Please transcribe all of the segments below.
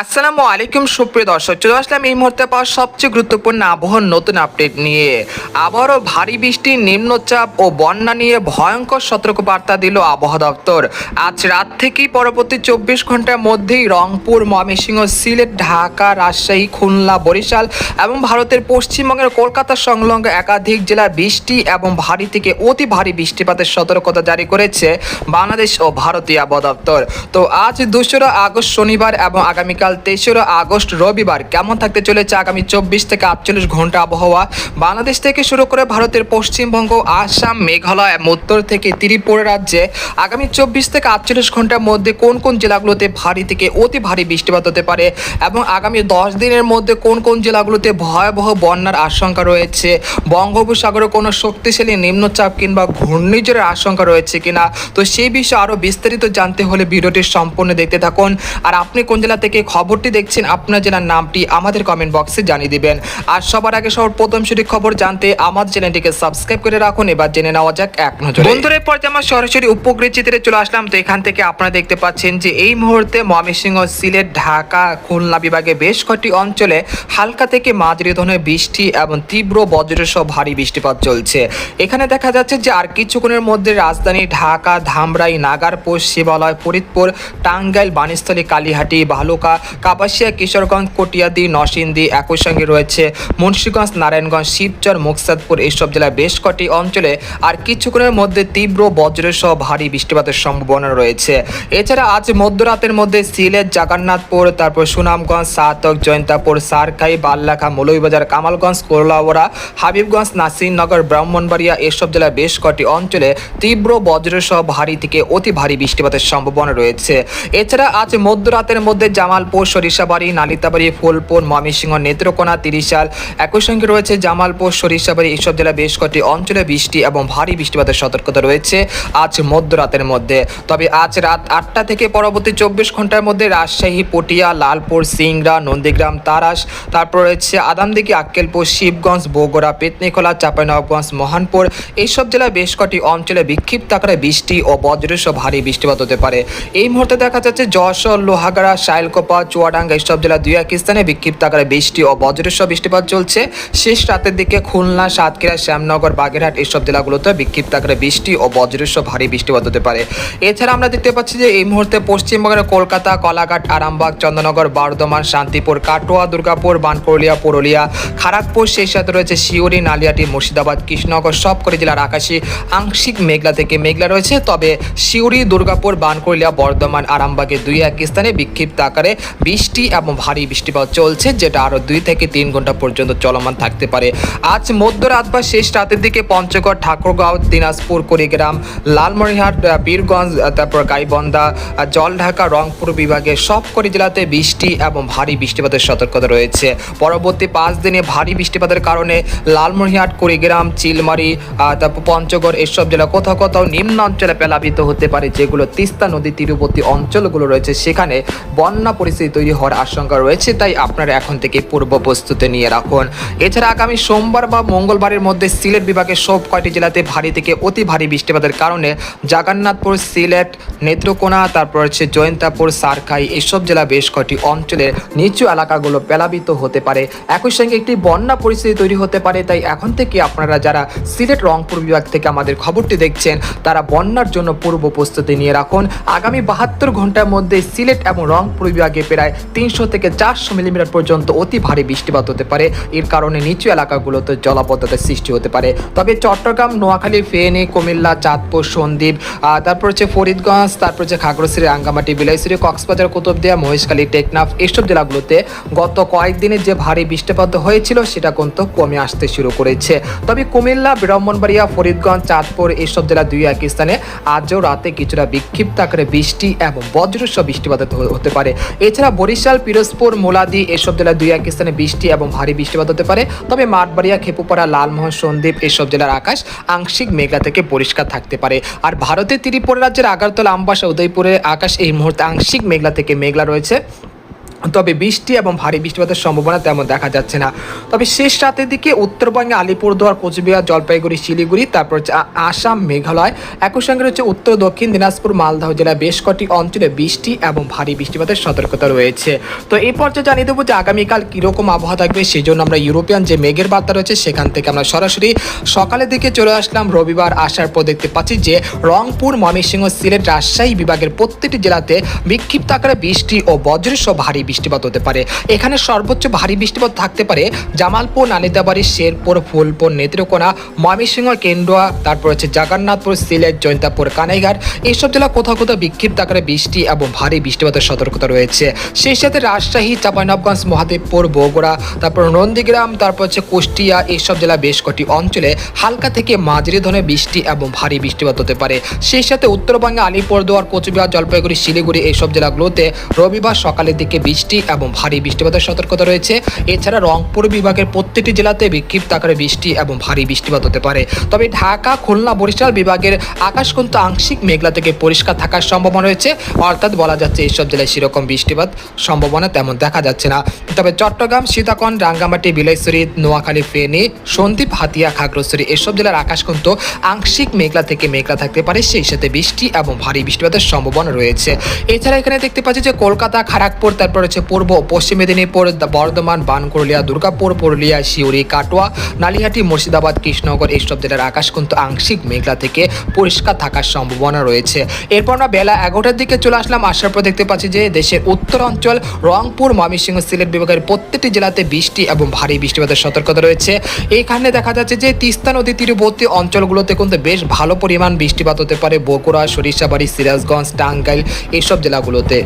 আসসালামু আলাইকুম, সুপ্রিয় দর্শক। চলে আসলাম এই মুহূর্তে পাওয়া সবচেয়ে গুরুত্বপূর্ণ আবহাওয়ার নতুন আপডেট নিয়ে। আবারও ভারী বৃষ্টি নিম্নচাপ ও বন্যা নিয়ে ভয়ঙ্কর সতর্কবার্তা দিল আবহাওয়া দপ্তর। আজ রাত থেকেই পরবর্তী চব্বিশ ঘণ্টার মধ্যেই রংপুর, ময়মনসিংহ, সিলেট, ঢাকা, রাজশাহী, খুলনা, বরিশাল এবং ভারতের পশ্চিমবঙ্গের কলকাতা সংলগ্ন একাধিক জেলার বৃষ্টি এবং ভারী থেকে অতি ভারী বৃষ্টিপাতের সতর্কতা জারি করেছে বাংলাদেশ ও ভারতীয় আবহাওয়া দপ্তর। তো আজ দোসরা আগস্ট শনিবার এবং আগামীকাল তেসরা আগস্ট রবিবার কেমন থাকতে চলেছে আগামী চব্বিশ থেকে আটচল্লিশ ঘণ্টা আবহাওয়া? বাংলাদেশ থেকে শুরু করে ভারতের পশ্চিমবঙ্গ, আসাম, মেঘালয়, উত্তর থেকে ত্রিপুরা রাজ্যে আগামী চব্বিশ থেকে আটচল্লিশ ঘণ্টার মধ্যে কোন কোন জেলাগুলোতে ভারী থেকে অতি ভারী বৃষ্টিপাত হতে পারে এবং আগামী দশ দিনের মধ্যে কোন কোন জেলাগুলোতে ভয়াবহ বন্যার আশঙ্কা রয়েছে? বঙ্গোপসাগরে কোনো শক্তিশালী নিম্নচাপ কিংবা ঘূর্ণিঝড়ের আশঙ্কা রয়েছে কিনা? তো সেই বিষয়ে আরও বিস্তারিত জানতে হলে ভিডিওটি সম্পূর্ণ দেখতে থাকুন। আর আপনি কোন জেলা থেকে খবরটি দেখছেন আপনার জেলার নামটি আমাদের কমেন্ট বক্সে জানিয়ে দিবেন। আর সবার আগে সবার প্রথম সঠিক খবর জানতে আমাদের চ্যানেলটিকে সাবস্ক্রাইব করে রাখুন। এবার জেনে নেওয়া যাক এক নজরে। বন্ধুরা যে আমার সরাসরি উপগ্রহ চিত্রে চলে আসলাম, তো এখান থেকে আপনারা দেখতে পাচ্ছেন যে এই মুহূর্তে ময়মনসিংহ সিলেট, ঢাকা, খুলনা বিভাগে বেশ কয়েকটি অঞ্চলে হালকা থেকে মাঝারি ধরনের বৃষ্টি এবং তীব্র বজ্রসহ ভারী বৃষ্টিপাত চলছে। এখানে দেখা যাচ্ছে যে আর কিছুক্ষণের মধ্যে রাজধানী ঢাকা, ধামরাই, নাগারপুর, শিবালয়, ফরিদপুর, টাঙ্গাইল বাণীস্থলী কালীহাটি, ভালুকা কাপাসিয়া, কিশোরগঞ্জ, কটিয়াদি, নরসিংদী একই সঙ্গে রয়েছে মুন্সীগঞ্জ, নারায়ণগঞ্জ শিবচর মুকসাদপুর এইসব জেলার বেশ কটি অঞ্চলে আর কিছুক্ষণের মধ্যে তীব্র বজ্রসহ ভারী বৃষ্টিপাতের সম্ভাবনা রয়েছে। এছাড়া আজ মধ্যরাতের মধ্যে সিলেট, জগন্নাথপুর, তারপর সুনামগঞ্জ, সাতক, জয়ন্তাপুর, সারকাই, বাল্লাখা, মৌলভীবাজার, কামালগঞ্জ কোলাওড়া হাবিবগঞ্জ, নাসিরনগর, ব্রাহ্মণবাড়িয়া এসব জেলার বেশ কটি অঞ্চলে তীব্র বজ্রসহ ভারী থেকে অতি ভারী বৃষ্টিপাতের সম্ভাবনা রয়েছে। এছাড়া আজ মধ্যরাতের মধ্যে জামালপুর সরিষাবাড়ি, নালিতাবাড়ি, ফুলপুর, ময়মনসিংহ, নেত্রকোনা, তিরিশাল। একই সঙ্গে রয়েছে জামালপুর, সরিষাবাড়ি এইসব জেলার বেশ কটি অঞ্চলে বৃষ্টি এবং ভারী বৃষ্টিপাতের সতর্কতা রয়েছে আজ মধ্যরাতের মধ্যে। তবে আজ রাত আটটা থেকে পরবর্তী চব্বিশ ঘণ্টার মধ্যে রাজশাহী, পটিয়া, লালপুর, সিংড়া, নন্দীগ্রাম, তারাস, তারপর রয়েছে আদামদিঘি, আক্কেলপুর, শিবগঞ্জ, বগুড়া, পেতনিখোলা, চাঁপাইনবাবগঞ্জ, মহানপুর। এইসব জেলায় বেশ কটি অঞ্চলে বিক্ষিপ্ত আকারে বৃষ্টি ও বজ্রসহ ভারী বৃষ্টিপাত হতে পারে। এই মুহূর্তে দেখা যাচ্ছে যশোর, লোহাগাড়া, শাইলকোপা চুয়াডাঙ্গা এইসব জেলা দুই এক স্থানে বিক্ষিপ্ত আকারে বৃষ্টি ও বজ্রসহ বৃষ্টিপাত চলছে। শেষ রাতের দিকে খুলনা, সাতক্ষীরা, শ্যামনগর, বাগেরহাট এইসব জেলাগুলোতে বিক্ষিপ্ত আকারে বৃষ্টি ও বজ্রসহ ভারী বৃষ্টিপাত হতে পারে। এছাড়া আমরা দেখতে পাচ্ছি যে এই মুহূর্তে পশ্চিমবঙ্গের কলকাতা, কলাঘাট, আরামবাগ, চন্দ্রনগর, বর্ধমান, শান্তিপুর, কাটোয়া, দুর্গাপুর বানকরলিয়া পুরুলিয়া খড়গপুর সেই সাথে রয়েছে শিউরি নালিয়াটি, মুর্শিদাবাদ, কৃষ্ণনগর, সবকটি জেলার আকাশে আংশিক মেঘলা থেকে মেঘলা রয়েছে। তবে শিউরি দুর্গাপুর বানকরলিয়া বর্ধমান আরামবাগে দুই এক স্থানে বিক্ষিপ্ত আকারে বৃষ্টি এবং ভারী বৃষ্টিপাত চলছে যেটা আরও দুই থেকে তিন ঘণ্টা পর্যন্ত চলমান থাকতে পারে। আজ মধ্যরাত বা শেষ রাতের দিকে পঞ্চগড় ঠাকুরগাঁও দিনাজপুর কুড়িগ্রাম লালমনিরহাট আহ, বীরগঞ্জ তারপর গাইবন্ধা জলঢাকা রংপুর বিভাগের সবকটি জেলাতে বৃষ্টি এবং ভারী বৃষ্টিপাতের সতর্কতা রয়েছে। পরবর্তী পাঁচ দিনে ভারী বৃষ্টিপাতের কারণে লালমনিরহাট কুড়িগ্রাম চিলমারি তারপর পঞ্চগড় এসব জেলা কোথাও কোথাও নিম্ন অঞ্চলে প্লাবিত হতে পারে যেগুলো তিস্তা নদী তীরবর্তী অঞ্চলগুলো রয়েছে। সেখানে বন্যা পরিস্থিতি তৈরি হওয়ার আশঙ্কা রয়েছে, তাই আপনারা এখন থেকে পূর্ব প্রস্তুতি নিয়ে রাখুন। এছাড়া আগামী সোমবার বা মঙ্গলবারের মধ্যে সিলেট বিভাগের সব কয়টি জেলাতে ভারী থেকে অতি ভারী বৃষ্টিপাতের কারণে জগন্নাথপুর, সিলেট, নেত্রকোনা, তারপর হচ্ছে জয়ন্তাপুর, সারখাই এসব জেলা বেশ কয়টি অঞ্চলের নিচু এলাকাগুলো প্লাবিত হতে পারে। একই সঙ্গে একটি বন্যা পরিস্থিতি তৈরি হতে পারে, তাই এখন থেকে আপনারা যারা সিলেট রংপুর বিভাগ থেকে আমাদের খবরটি দেখছেন, তারা বন্যার জন্য পূর্ব প্রস্তুতি নিয়ে রাখুন। আগামী বাহাত্তর ঘণ্টার মধ্যে সিলেট এবং রংপুর বিভাগে প্রায় তিনশো থেকে চারশো মিলিমিটার পর্যন্ত অতি ভারী বৃষ্টিপাত হতে পারে। এর কারণে নিচু এলাকাগুলোতে জলাবদ্ধতার সৃষ্টি হতে পারে। তবে চট্টগ্রাম, নোয়াখালী, ফেনী, কুমিল্লা, চাঁদপুর, সন্দ্বীপ তারপর হচ্ছে ফরিদগঞ্জ, তারপর হচ্ছে খাগড়াছড়ি, রাঙ্গামাটি, বিলাইছড়ি, কক্সবাজার, কুতুবদিয়া, মহেশখালী, টেকনাফ এইসব জেলাগুলোতে গত কয়েকদিনের যে ভারী বৃষ্টিপাত হয়েছিল সেটা কিন্তু কমে আসতে শুরু করেছে। তবে কুমিল্লা, ব্রাহ্মণবাড়িয়া, ফরিদগঞ্জ, চাঁদপুর এইসব জেলা দুই এক স্থানে আজও রাতে কিছুটা বিক্ষিপ্ত আকারে বৃষ্টি এবং বজ্রসহ বৃষ্টিপাত হতে পারে। এছাড়া বরিশাল, পিরোজপুর, মোলাদি এসব জেলার দুই এক স্থানে বৃষ্টি এবং ভারী বৃষ্টিপাত হতে পারে। তবে মাঠবাড়িয়া, খেপুপাড়া, লালমোহন, সন্দ্বীপ এসব জেলার আকাশ আংশিক মেঘলা থেকে পরিষ্কার থাকতে পারে। আর ভারতের ত্রিপুরা রাজ্যের আগারতলা, আমবাসা উদয়পুরের আকাশ এই মুহূর্তে আংশিক মেঘলা থেকে মেঘলা রয়েছে। তবে বৃষ্টি এবং ভারী বৃষ্টিপাতের সম্ভাবনা তেমন দেখা যাচ্ছে না। তবে শেষ রাতের দিকে উত্তরবঙ্গে আলিপুরদুয়ার, কোচবিহার, জলপাইগুড়ি, শিলিগুড়ি, তারপর হচ্ছে আসাম, মেঘালয়, একই সঙ্গে রয়েছে উত্তর, দক্ষিণ দিনাজপুর, মালদহ জেলার বেশ কটি অঞ্চলে বৃষ্টি এবং ভারী বৃষ্টিপাতের সতর্কতা রয়েছে। তো এই পর্যায়ে জানিয়ে দেবো যে আগামীকাল কীরকম আবহাওয়া থাকবে সেই জন্য আমরা ইউরোপিয়ান যে মেঘের বার্তা রয়েছে, সেখান থেকে আমরা সরাসরি সকালের দিকে চলে আসলাম। রবিবার আসার পর দেখতে পাচ্ছি যে রংপুর, ময়মনসিংহ, সিলেট, রাজশাহী বিভাগের প্রত্যেকটি জেলাতে বিক্ষিপ্ত আকারে বৃষ্টি ও বজ্রসহ ভারী বৃষ্টিপাত হতে পারে। এখানে সর্বোচ্চ ভারী বৃষ্টিপাত থাকতে পারে জামালপুর নালিতাবাড়ি শেরপুর, ফুলপুর, নেত্রকোনা, ময়মনসিংহ কেন্দ্রা তারপর হচ্ছে জগন্নাথপুর, সিলেট জৈন্তাপুর কানাইঘাট। এইসব জেলা কোথাও কোথাও বিক্ষিপ্ত আকারে বৃষ্টি এবং ভারী বৃষ্টিপাতের সতর্কতা রয়েছে। সেই সাথে রাজশাহী, চাঁপাইনবগঞ্জ, মহাদেবপুর, বগুড়া, তারপর নন্দীগ্রাম, তারপর হচ্ছে কুষ্টিয়া এইসব জেলা বেশ কটি অঞ্চলে হালকা থেকে মাঝারি ধরনের বৃষ্টি এবং ভারী বৃষ্টিপাত হতে পারে। সেই সাথে উত্তরবঙ্গে আলিপুরদুয়ার, কোচবিহার, জলপাইগুড়ি, শিলিগুড়ি এইসব জেলাগুলোতে রবিবার সকালের দিকে বৃষ্টি এবং ভারী বৃষ্টিপাতের সতর্কতা রয়েছে। এছাড়া রংপুর বিভাগের প্রত্যেকটি জেলাতে বিক্ষিপ্ত আকারে বৃষ্টি এবং ভারী বৃষ্টিপাত হতে পারে। তবে ঢাকা, খুলনা, বরিশাল বিভাগের আকাশ কিন্তু আংশিক মেঘলা থেকে পরিষ্কার থাকার সম্ভাবনা রয়েছে। অর্থাৎ বলা যাচ্ছে এইসব জেলায় সেরকম বৃষ্টিপাত সম্ভাবনা তেমন দেখা যাচ্ছে না। তবে চট্টগ্রাম সীতাকন রাঙ্গামাটি, বিলাইছড়ি, নোয়াখালী, ফেনী, সন্দ্বীপ, হাতিয়া, খাগড়াছড়ি এসব জেলার আকাশ কিন্তু আংশিক মেঘলা থেকে মেঘলা থাকতে পারে। সেই সাথে বৃষ্টি এবং ভারী বৃষ্টিপাতের সম্ভাবনা রয়েছে। এছাড়া এখানে দেখতে পাচ্ছি যে কলকাতা খড়গপুর তারপর হচ্ছে পূর্ব পশ্চিম মেদিনীপুর বর্ধমান বানকুরলিয়া দুর্গাপুর, পুরুলিয়া শিউরি কাটোয়া, নালিহাটি, মুর্শিদাবাদ, কৃষ্ণনগর এইসব জেলার আকাশ কিন্তু আংশিক মেঘলা থেকে পরিষ্কার থাকার সম্ভাবনা রয়েছে। এরপর আমরা বেলা এগারোটার দিকে চলে আসলাম। আসার পর দেখতে পাচ্ছি যে দেশের উত্তরাঞ্চল, রংপুর, ময়মনসিংহ, সিলেট বিভাগের প্রত্যেকটি জেলাতে বৃষ্টি এবং ভারী বৃষ্টিপাতের সতর্কতা রয়েছে। এইখানে দেখা যাচ্ছে যে তিস্তা নদী তীরবর্তী অঞ্চলগুলোতে কিন্তু বেশ ভালো পরিমাণ বৃষ্টিপাত হতে পারে। বগুড়া, সরিষাবাড়ি, সিরাজগঞ্জ, টাঙ্গাইল এইসব জেলাগুলোতে।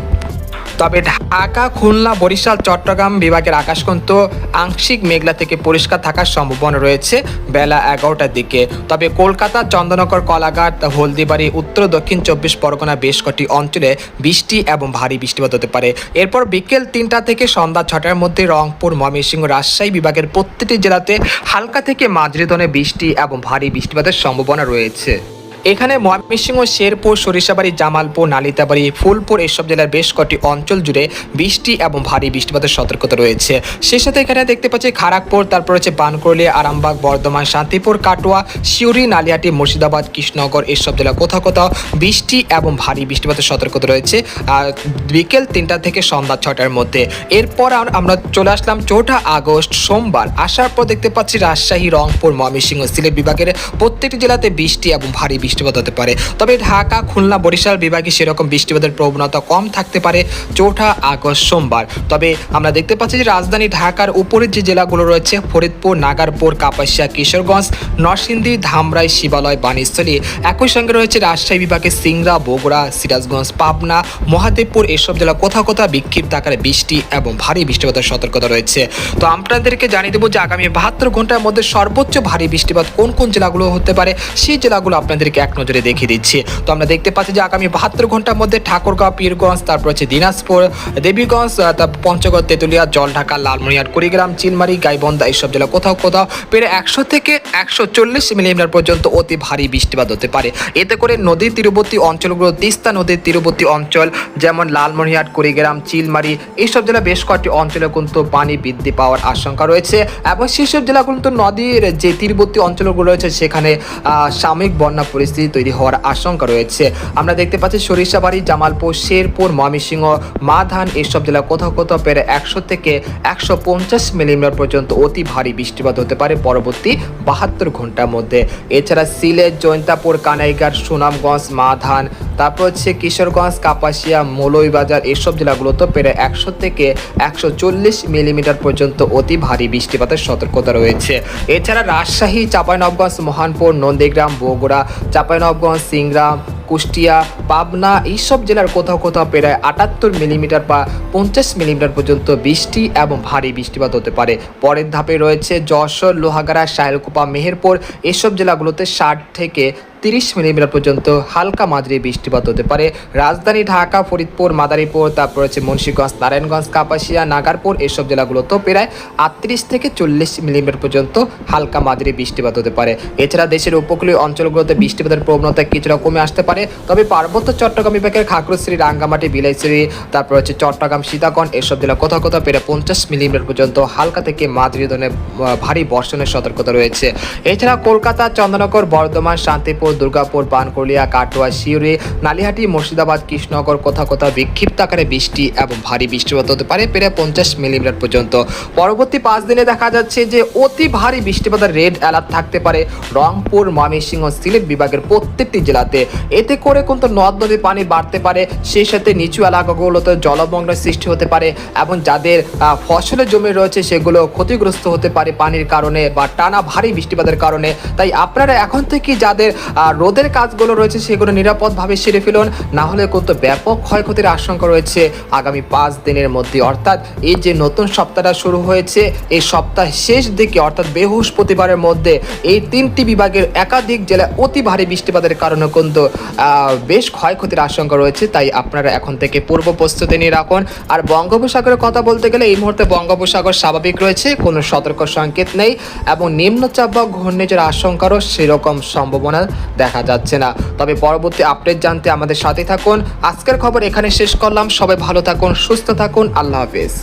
তবে ঢাকা, খুলনা, বরিশাল, চট্টগ্রাম বিভাগের আকাশ কিন্তু আংশিক মেঘলা থেকে পরিষ্কার থাকার সম্ভাবনা রয়েছে বেলা এগারোটার দিকে। তবে কলকাতা চন্দ্রনগর কলাঘাট, হলদিবাড়ি, উত্তর, দক্ষিণ চব্বিশ পরগনা বেশ কটি অঞ্চলে বৃষ্টি এবং ভারী বৃষ্টিপাত হতে পারে। এরপর বিকেল তিনটা থেকে সন্ধ্যা ছটার মধ্যে রংপুর, ময়মনসিংহ, রাজশাহী বিভাগের প্রত্যেকটি জেলাতে হালকা থেকে মাঝারি ধরনের বৃষ্টি এবং ভারী বৃষ্টিপাতের সম্ভাবনা রয়েছে। এখানে ময়মনসিংহ, শেরপুর, সরিষাবাড়ি, জামালপুর, নালিতাবাড়ি, ফুলপুর এসব জেলার বেশ কটি অঞ্চল জুড়ে বৃষ্টি এবং ভারী বৃষ্টিপাতের সতর্কতা রয়েছে। সেই সাথে এখানে দেখতে পাচ্ছি খড়গপুর তারপর হচ্ছে বানকরলিয়া আরামবাগ, বর্ধমান, শান্তিপুর, কাটোয়া শিউরি নালিয়াটি, মুর্শিদাবাদ, কৃষ্ণনগর এসব জেলা কোথাও কোথাও বৃষ্টি এবং ভারী বৃষ্টিপাতের সতর্কতা রয়েছে বিকেল তিনটা থেকে সন্ধ্যা ছটার মধ্যে। এরপর আমরা চলে আসলাম চৌঠা আগস্ট, সোমবার। আসার পর দেখতে পাচ্ছি রাজশাহী, রংপুর, ময়মনসিংহ সিলেট বিভাগের প্রত্যেকটি জেলাতে বৃষ্টি এবং ভারী বৃষ্টিপাত হতে পারে। তবে ঢাকা, খুলনা, বরিশাল বিভাগে সেরকম বৃষ্টিপাতের প্রবণতা কম থাকতে পারে চৌঠা আগস্ট সোমবার। তবে আমরা দেখতে পাচ্ছি যে রাজধানী ঢাকার উপরের যে জেলাগুলো রয়েছে, ফরিদপুর, নাগারপুর, কাপাসিয়া, কিশোরগঞ্জ, নরসিংদী, ধামরাই, শিবালয় বাণীস্থলী একই সঙ্গে রয়েছে রাজশাহী বিভাগে সিংড়া, বগুড়া, সিরাজগঞ্জ, পাবনা, মহাদেবপুর, এসব জেলা কোথাও কোথাও বিক্ষিপ্ত আকারে বৃষ্টি এবং ভারী বৃষ্টিপাতের সতর্কতা রয়েছে। তো আপনাদেরকে জানিয়ে দেবো যে আগামী বাহাত্তর ঘণ্টার মধ্যে সর্বোচ্চ ভারী বৃষ্টিপাত কোন কোন জেলাগুলো হতে পারে, সেই জেলাগুলো আপনাদেরকে এক নজরে দেখিয়ে দিচ্ছি। তো আমরা দেখতে পাচ্ছি যে আগামী বাহাত্তর ঘণ্টার মধ্যে ঠাকুরগাঁও, পীরগঞ্জ, তারপর হচ্ছে দিনাজপুর, দেবীগঞ্জ পঞ্চগড়, তেঁতুলিয়া, জলঢাকা, লালমনিরহাট, কুড়িগ্রাম, চিলমারি, গাইবন্ধা এইসব জেলা কোথাও কোথাও প্রায় একশো থেকে একশো চল্লিশ মিলিমিটার পর্যন্ত অতি ভারী বৃষ্টিপাত হতে পারে। এতে করে নদীর তীরবর্তী অঞ্চলগুলো, তিস্তা নদীর তীরবর্তী অঞ্চল, যেমন লালমনিরহাট, কুড়িগ্রাম, চিলমারি, এইসব জেলা বেশ কয়েকটি অঞ্চলে কিন্তু পানি বৃদ্ধি পাওয়ার আশঙ্কা রয়েছে। এবং সেসব জেলাগুলো কিন্তু নদীর যে তীরবর্তী অঞ্চলগুলো রয়েছে, সেখানে সাময়িক বন্যা পরিস্থিতি তৈরি হওয়ার আশঙ্কা রয়েছে। আমরা দেখতে পাচ্ছি সরিষাবাড়ি, জামালপুর, শেরপুর, ময়মনসিংহ মাধান এইসব জেলা কোথাও কোথাও পেরে একশো থেকে একশো পঞ্চাশ মিলিমিটার পর্যন্ত অতি ভারী বৃষ্টিপাত হতে পারে পরবর্তী বাহাত্তর ঘণ্টার মধ্যে। এছাড়া সিলেট, জৈন্তাপুর, কানাইঘাট, সুনামগঞ্জ মাধান তারপর হচ্ছে কিশোরগঞ্জ, কাপাসিয়া, মৌলভীবাজার এসব জেলাগুলোতে পেরে একশো থেকে একশো চল্লিশ মিলিমিটার পর্যন্ত অতি ভারী বৃষ্টিপাতের সতর্কতা রয়েছে। এছাড়া রাজশাহী চাঁপাইনবগঞ্জ মহানপুর, নন্দীগ্রাম, বগুড়া চাঁপাইনবগঞ্জ সিংগ্রাম, কুষ্টিয়া, পাবনা, এইসব জেলার কোথাও কোথাও প্রায় আটাত্তর মিলিমিটার বা পঞ্চাশ মিলিমিটার পর্যন্ত বৃষ্টি এবং ভারী বৃষ্টিপাত হতে পারে। পরের ধাপে রয়েছে যশোর, লোহাগাড়া শায়লকুপা মেহেরপুর, এসব জেলাগুলোতে ষাট থেকে তিরিশ মিলিমিটার পর্যন্ত হালকা মাঝারি বৃষ্টিপাত হতে পারে। রাজধানী ঢাকা, ফরিদপুর, মাদারীপুর, তারপর হচ্ছে মুন্সীগঞ্জ, নারায়ণগঞ্জ, কাপাসিয়া, নাগারপুর, এসব জেলাগুলোতেও প্রায় আটত্রিশ থেকে চল্লিশ মিলিমিটার পর্যন্ত হালকা মাঝারি বৃষ্টিপাত হতে পারে। এছাড়া দেশের উপকূলীয় অঞ্চলগুলোতে বৃষ্টিপাতের প্রবণতা কিছুটা কমে আসতে পারে। তবে পার্বত্য চট্টগ্রাম বিভাগের খাগড়াছড়ি, রাঙ্গামাটি বিলাইশ্রী তারপর হচ্ছে চট্টগ্রাম সীতাকন এসব জেলা কোথাও কোথাও প্রায় পঞ্চাশ মিলিমিটার পর্যন্ত হালকা থেকে মাঝারি ধরনের ভারী বর্ষণের সতর্কতা রয়েছে। এছাড়া কলকাতা, চন্দ্রনগর, বর্ধমান, শান্তিপুর দুর্গাপুর পানকুলিয়া কাটোয়া শিউরি নালিহাটি, মুর্শিদাবাদ, কৃষ্ণনগর কোথাও কোথাও বিক্ষিপ্ত আকারে বৃষ্টি এবং ভারী বৃষ্টিপাত হতে পারে, প্রায় পঞ্চাশ মিলিমিটার পর্যন্ত। পরবর্তী পাঁচ দিনে দেখা যাচ্ছে যে অতি ভারী বৃষ্টিপাতের রেড অ্যালার্ট থাকতে পারে রংপুর, ময়মনসিংহ, সিলেট বিভাগের প্রত্যেকটি জেলাতে। এতে করে কিন্তু নদ, নদীর পানি বাড়তে পারে, সেই সাথে নিচু এলাকাগুলোতে জলবন্নের সৃষ্টি হতে পারে এবং যাদের ফসলের জমি রয়েছে সেগুলো ক্ষতিগ্রস্ত হতে পারে পানির কারণে বা টানা ভারী বৃষ্টিপাতের কারণে। তাই আপনারা এখন থেকে যাদের রোদের কাজগুলো রয়েছে সেগুলো নিরাপদভাবে সেরে ফেলুন। না হলে কিন্তু ব্যাপক ক্ষয়ক্ষতির আশঙ্কা রয়েছে আগামী পাঁচ দিনের মধ্যে। অর্থাৎ এই যে নতুন সপ্তাহটা শুরু হয়েছে, এই সপ্তাহ শেষ দিকে, অর্থাৎ বৃহস্পতিবারের মধ্যে এই তিনটি বিভাগের একাধিক জেলায় অতি ভারী বৃষ্টিপাতের কারণে কিন্তু বেশ ক্ষয়ক্ষতির আশঙ্কা রয়েছে। তাই আপনারা এখন থেকে পূর্ব প্রস্তুতি নিয়ে রাখুন। আর বঙ্গোপসাগরের কথা বলতে গেলে এই মুহূর্তে বঙ্গোপসাগর স্বাভাবিক রয়েছে, কোনো সতর্ক সংকেত নেই এবং নিম্নচাপ বা ঘূর্ণিঝড়ের আশঙ্কারও সেরকম সম্ভাবনা দেখা যাচ্ছে না। তবে পরবর্তী আপডেট জানতে আমাদের সাথে থাকুন। আজকের খবর এখানে শেষ করলাম। সবাই ভালো থাকুন, সুস্থ থাকুন। আল্লাহ হাফিজ।